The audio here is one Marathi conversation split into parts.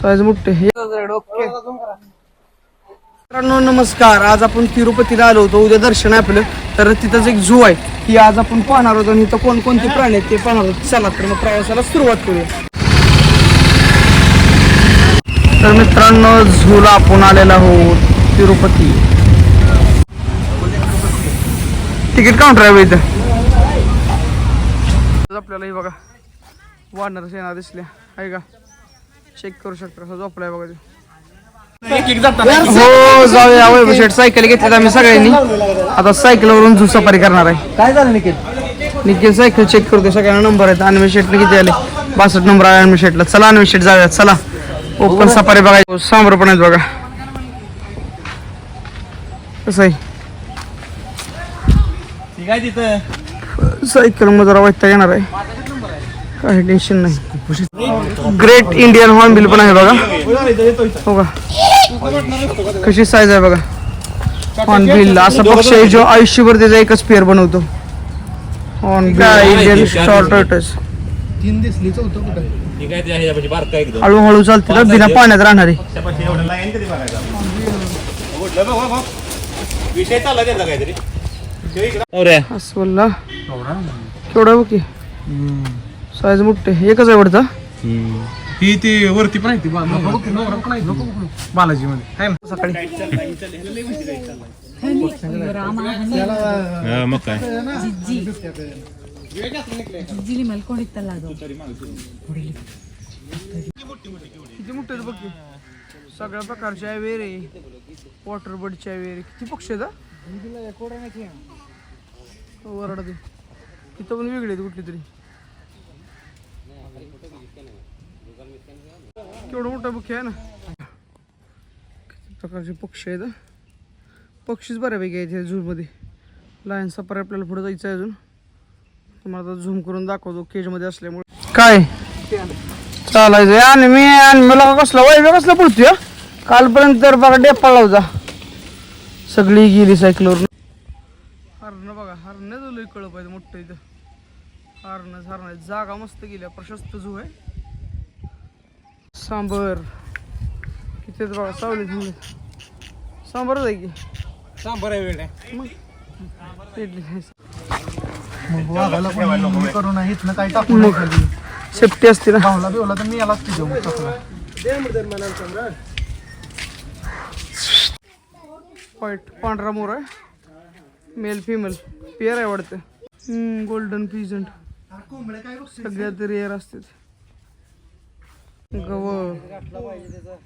साईज मोठे. हे ओके मित्रांनो नमस्कार. आज आपण तिरुपतीला आलो होतो. उद्या दर्शन आहे आपलं. तर तिथंच एक झू आहे. ती आज आपण पाहणार होतो आणि इथं कोणकोणते प्राणी आहेत ते पाहणार होतो चला तर मग प्रवासाला सुरुवात करूया. तर मित्रांनो झूला आपण आलेला आहोत तिरुपती. तिकीट काउंटर आहे इथं. आपल्याला हे बघा. वाढणार सेना दिसल्या. आहे का? चेक करू शकता. असं झोपलाय बघा ते. हो जाऊया. सायकल घेतल्यात आम्ही सगळ्यांनी. आता सायकलवरून झू सफारी करणार आहे. काय झालं निखिल? निखिल सायकल चेक करतो सगळ्यांना नंबर आहेत. अन्वे शेटने किती आले? बासष्ट नंबर आहे अन्वे शेटला चला अन्वे शेट जाऊया चला. ओपन सफारी बघायचं. सांबर पण आहेत बघा. कसं आहे? आहे तिथं. सायकलमध्ये जरा वाटता येणार आहे. काही टेन्शन नाही. ग्रेट इंडियन हॉर्नबिल पण आहे बघा. हो का? कशी साईज आहे बघा. हॉर्नबिल असा पक्ष आहे जो आयुष्यभर त्याचा एकच पेअर बनवतो. इंडियन शॉर्ट तीन दिसली चौथं कुठं ठीक आहे ह्याच्यापाशी बारका एकदम. हळूहळू चालते ना बिना पाण्यात राहणारी बोलला केवढा बघ की. साईज मोठे एकच आहे ही ती वरती पण आहे ती. बा- नको बालाजीमध्ये. सकाळी. सगळ्या प्रकारचे आहे वेरे. वॉटर बर्डचे आहे वेरे. किती पक्षी आहेत हा? वरडा ते तिथं पण वेगळे आहेत कुठली तरी. केवढं मोठा पक्षी आहे ना? किती प्रकारचे पक्षी आहेत पक्षीच बऱ्यापैकी आहेत ह्या झूमध्ये लायन सफारी आपल्याला पुढे जायचं आहे अजून. तुम्हाला आता झूम करून दाखवतो केजमध्ये असल्यामुळे. काय? चालायचं. आणि मी आणि मला कसला वाईट कसला पडतोय कालपर्यंत तर बघा डेपाळला होता. सगळी गेली सायकलवर हरणं बघा हरणं झालं कळप आहे मोठं इथं. हरणं हरणं जागा मस्त गेल्या प्रशस्त झू आहे. सांबर. किती बघा सावली थांबले सांबारच आहे की? सांबर आहे वेळ आहे मग? पेटली नाही. मग वाघाला पण करू नाही इथनं काही टाकू मग सेफ्टी असते ना. भावला बिवला तर मी तिथे मग टाकला व्हाईट पांढरा मोर आहे. मेल फिमेल पेअर आहे वाटतं. गोल्डन पिजंट सगळ्यात रेअर असतात. गव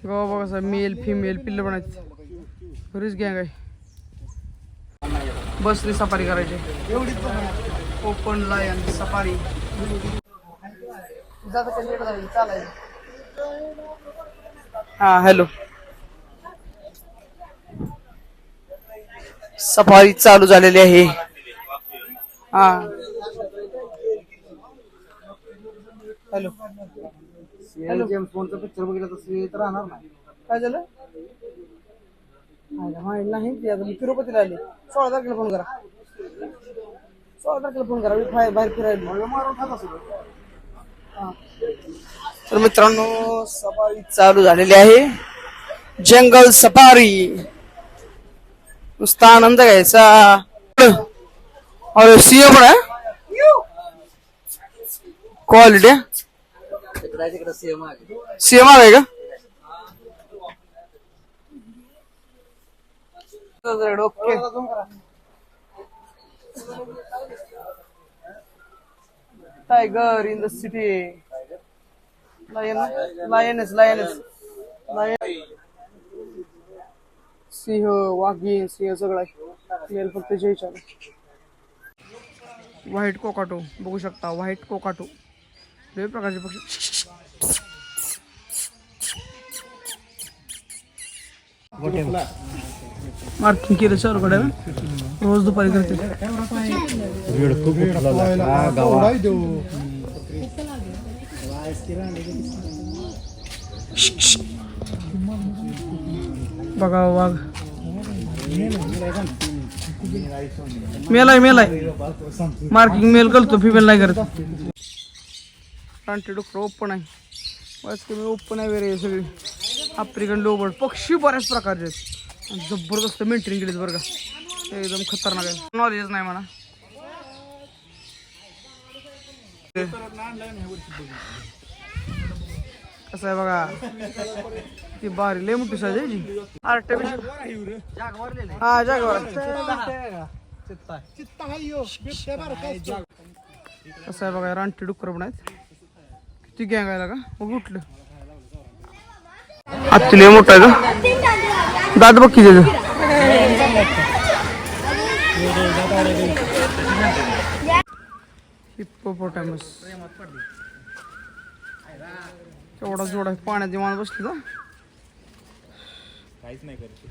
गवा बघा असा मेल फिमेल पिल्ल पण आहेत बरीच गँग आहे. बसने सफारी करायची. Open lion safari. हा हॅलो सफारी चालू झालेली आहे. हा. हॅलो. जेम्स बॉन्डचा पिक्चर बघितला तसं तर राहणार नाही. काय झालं? आयला माहिती नाही. ते आता मी तिरुपतीला आले. सोळा तारखेला फोन करा. सोळा तारखेला फोन करा. मी बाहेर बाहेर फिरायला मारून खात असतो तर मित्रांनो सफारी चालू झालेली आहे. जंगल सफारी. नुसता आनंद घ्यायचा. अरे सिंह पण आहे? क्वालिटी सीएम आहे का? Okay tiger in the city lion lioness lioness lion सिंह वाघीण सिंह सगळं आहे फक्त जयच्या व्हाईट कोकाटो बघू शकता व्हाईट कोकाटो वेगवेगळ्या प्रकारचे पक्षी मार्किंग केलं सरकडे रोज दुपारी करते बघा वाघ मेलाय मेलाय मार्किंग मेल करतो फिमेल नाही करत रानटी डुकर ओपन आहे बस कमी ओपन आहे वगैरे सगळी. आफ्रिकन लोबर्ड पक्षी बऱ्याच प्रकारचे आहेत. जबरदस्त मेंटेन केलेत बरं का. एकदम खतरनाक आहे. नॉलेज नाही म्हणा. कसं आहे बघा. ती बारी लय मोठी साईज आहे जी. आर्टिफिशियल हा जागवार कसं आहे बघा रानटी डुक्कर पण आहेत. किती गँग आहे का मग उठलं. लय मोठा आहे का? दात बघ किती हिप्पोपोटॅमस. केवढा जोड पाण्यात माणूस बसली काहीच नाही करत.